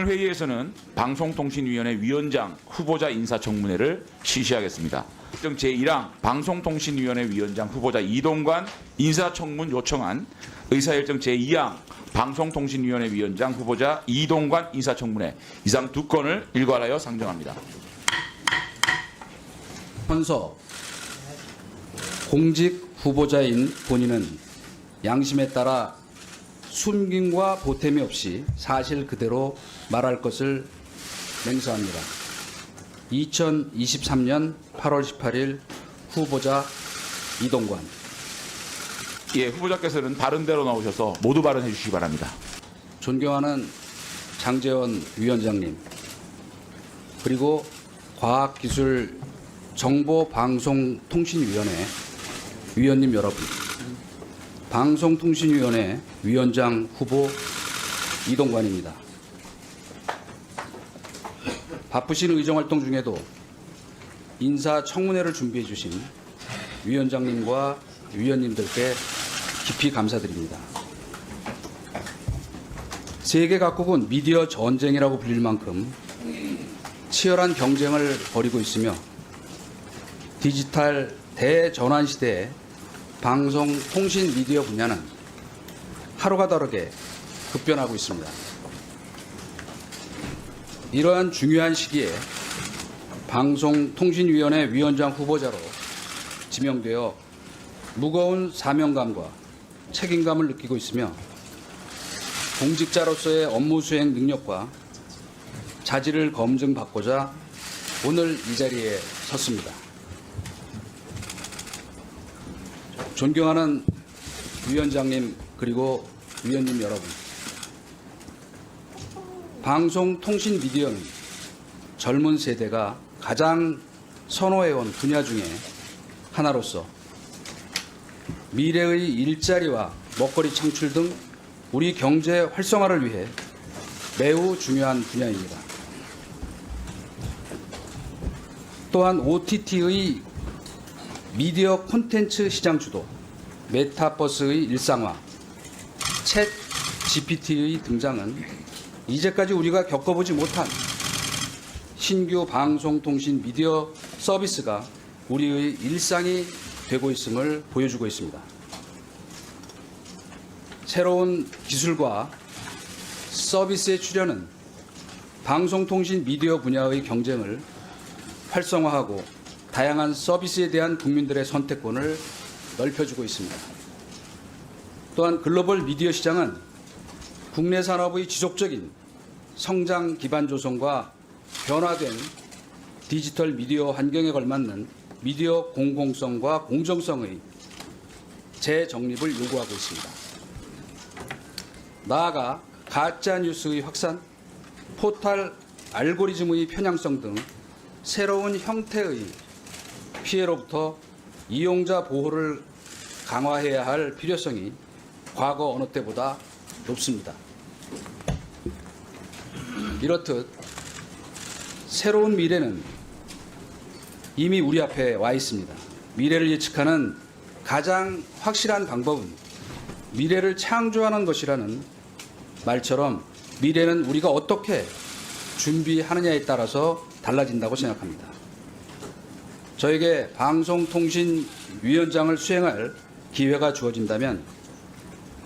오늘 회의에서는 방송통신위원회 위원장 후보자 인사청문회를 실시하겠습니다. 특정 제1항 방송통신위원회 위원장 후보자 이동관 인사청문 요청안 의사일정 제2항 방송통신위원회 위원장 후보자 이동관 인사청문회 이상 두 건을 일괄하여 상정합니다. 현서 공직 후보자인 본인은 양심에 따라 숨김과 보탬이 없이 사실 그대로 말할 것을 맹세합니다. 2023년 8월 18일 후보자 이동관 예, 후보자께서는 바른 대로 나오셔서 모두 발언해 주시기 바랍니다. 존경하는 장재원 위원장님 그리고 과학기술정보방송통신위원회 위원님 여러분 방송통신위원회 위원장 후보 이동관입니다. 바쁘신 의정활동 중에도 인사청문회를 준비해 주신 위원장님과 위원님들께 깊이 감사드립니다. 세계 각국은 미디어 전쟁이라고 불릴 만큼 치열한 경쟁을 벌이고 있으며 디지털 대전환 시대에 방송 통신 미디어 분야는 하루가 다르게 급변하고 있습니다. 이러한 중요한 시기에 방송통신위원회 위원장 후보자로 지명되어 무거운 사명감과 책임감을 느끼고 있으며 공직자로서의 업무 수행 능력과 자질을 검증받고자 오늘 이 자리에 섰습니다. 존경하는 위원장님 그리고 위원님 여러분. 방송통신 미디어는 젊은 세대가 가장 선호해온 분야 중에 하나로서 미래의 일자리와 먹거리 창출 등 우리 경제 활성화를 위해 매우 중요한 분야입니다. 또한 OTT의 미디어 콘텐츠 시장 주도, 메타버스의 일상화, 챗 GPT의 등장은 이제까지 우리가 겪어보지 못한 신규 방송통신 미디어 서비스가 우리의 일상이 되고 있음을 보여주고 있습니다. 새로운 기술과 서비스의 출현은 방송통신 미디어 분야의 경쟁을 활성화하고 다양한 서비스에 대한 국민들의 선택권을 넓혀주고 있습니다. 또한 글로벌 미디어 시장은 국내 산업의 지속적인 성장 기반 조성과 변화된 디지털 미디어 환경에 걸맞는 미디어 공공성과 공정성의 재정립을 요구하고 있습니다. 나아가 가짜 뉴스의 확산, 포탈 알고리즘의 편향성 등 새로운 형태의 피해로부터 이용자 보호를 강화해야 할 필요성이 과거 어느 때보다 높습니다. 이렇듯 새로운 미래는 이미 우리 앞에 와 있습니다. 미래를 예측하는 가장 확실한 방법은 미래를 창조하는 것이라는 말처럼 미래는 우리가 어떻게 준비하느냐에 따라서 달라진다고 생각합니다. 저에게 방송통신위원장을 수행할 기회가 주어진다면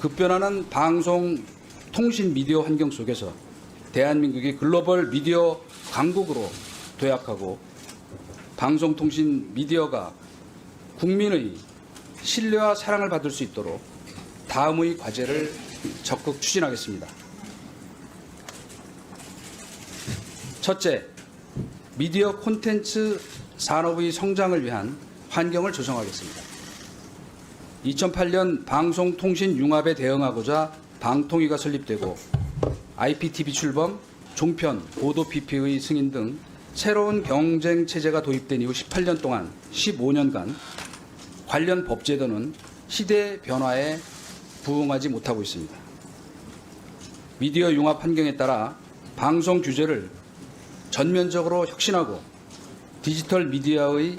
급변하는 방송 통신 미디어 환경 속에서 대한민국이 글로벌 미디어 강국으로 도약하고 방송통신 미디어가 국민의 신뢰와 사랑을 받을 수 있도록 다음의 과제를 적극 추진하겠습니다. 첫째, 미디어 콘텐츠 산업의 성장을 위한 환경을 조성하겠습니다. 2008년 방송통신 융합에 대응하고자 방통위가 설립되고 IPTV 출범, 종편, 보도 PP의 승인 등 새로운 경쟁 체제가 도입된 이후 18년 동안 15년간 관련 법제도는 시대 변화에 부응하지 못하고 있습니다. 미디어 융합 환경에 따라 방송 규제를 전면적으로 혁신하고 디지털 미디어의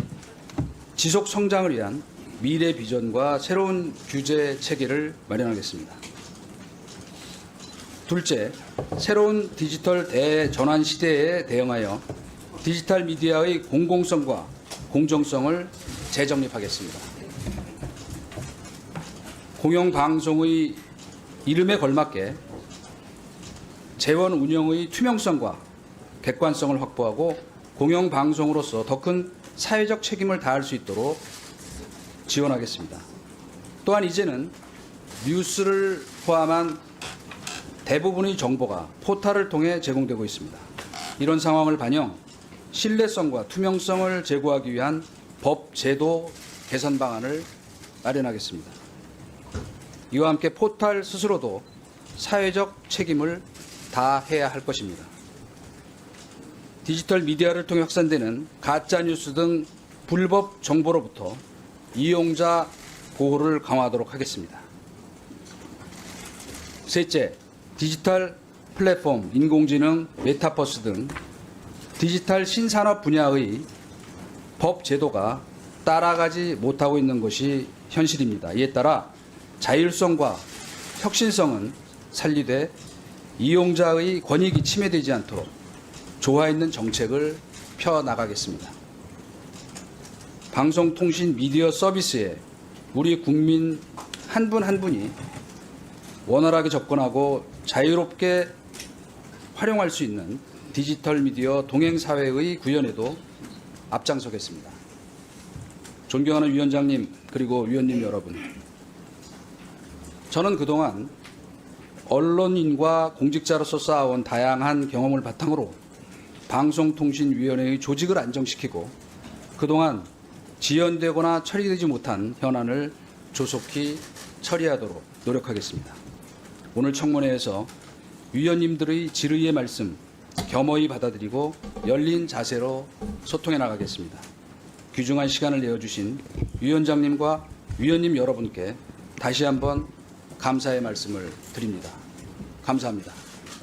지속 성장을 위한 미래 비전과 새로운 규제 체계를 마련하겠습니다. 둘째, 새로운 디지털 대전환 시대에 대응하여 디지털 미디어의 공공성과 공정성을 재정립하겠습니다. 공영방송의 이름에 걸맞게 재원 운영의 투명성과 객관성을 확보하고 공영방송으로서 더 큰 사회적 책임을 다할 수 있도록 지원하겠습니다. 또한 이제는 뉴스를 포함한 대부분의 정보가 포털을 통해 제공되고 있습니다. 이런 상황을 반영 신뢰성과 투명성을 제고하기 위한 법 제도 개선 방안을 마련하겠습니다. 이와 함께 포털 스스로도 사회적 책임을 다해야 할 것입니다. 디지털 미디어를 통해 확산되는 가짜 뉴스 등 불법 정보로부터 이용자 보호를 강화하도록 하겠습니다. 셋째, 디지털 플랫폼, 인공지능, 메타버스 등 디지털 신산업 분야의 법 제도가 따라가지 못하고 있는 것이 현실입니다. 이에 따라 자율성과 혁신성은 살리되 이용자의 권익이 침해되지 않도록 조화 있는 정책을 펴 나가겠습니다. 방송통신 미디어 서비스에 우리 국민 한 분한 분이 원활하게 접근하고 자유롭게 활용할 수 있는 디지털 미디어 동행 사회의 구현에도 앞장서겠습니다. 존경하는 위원장님 그리고 위원님 여러분, 저는 그동안 언론인과 공직자로서 쌓아온 다양한 경험을 바탕으로 방송통신위원회의 조직을 안정시키고 그동안 지연되거나 처리되지 못한 현안을 조속히 처리하도록 노력하겠습니다. 오늘 청문회에서 위원님들의 질의의 말씀 겸허히 받아들이고 열린 자세로 소통해 나가겠습니다. 귀중한 시간을 내어주신 위원장님과 위원님 여러분께 다시 한번 감사의 말씀을 드립니다. 감사합니다.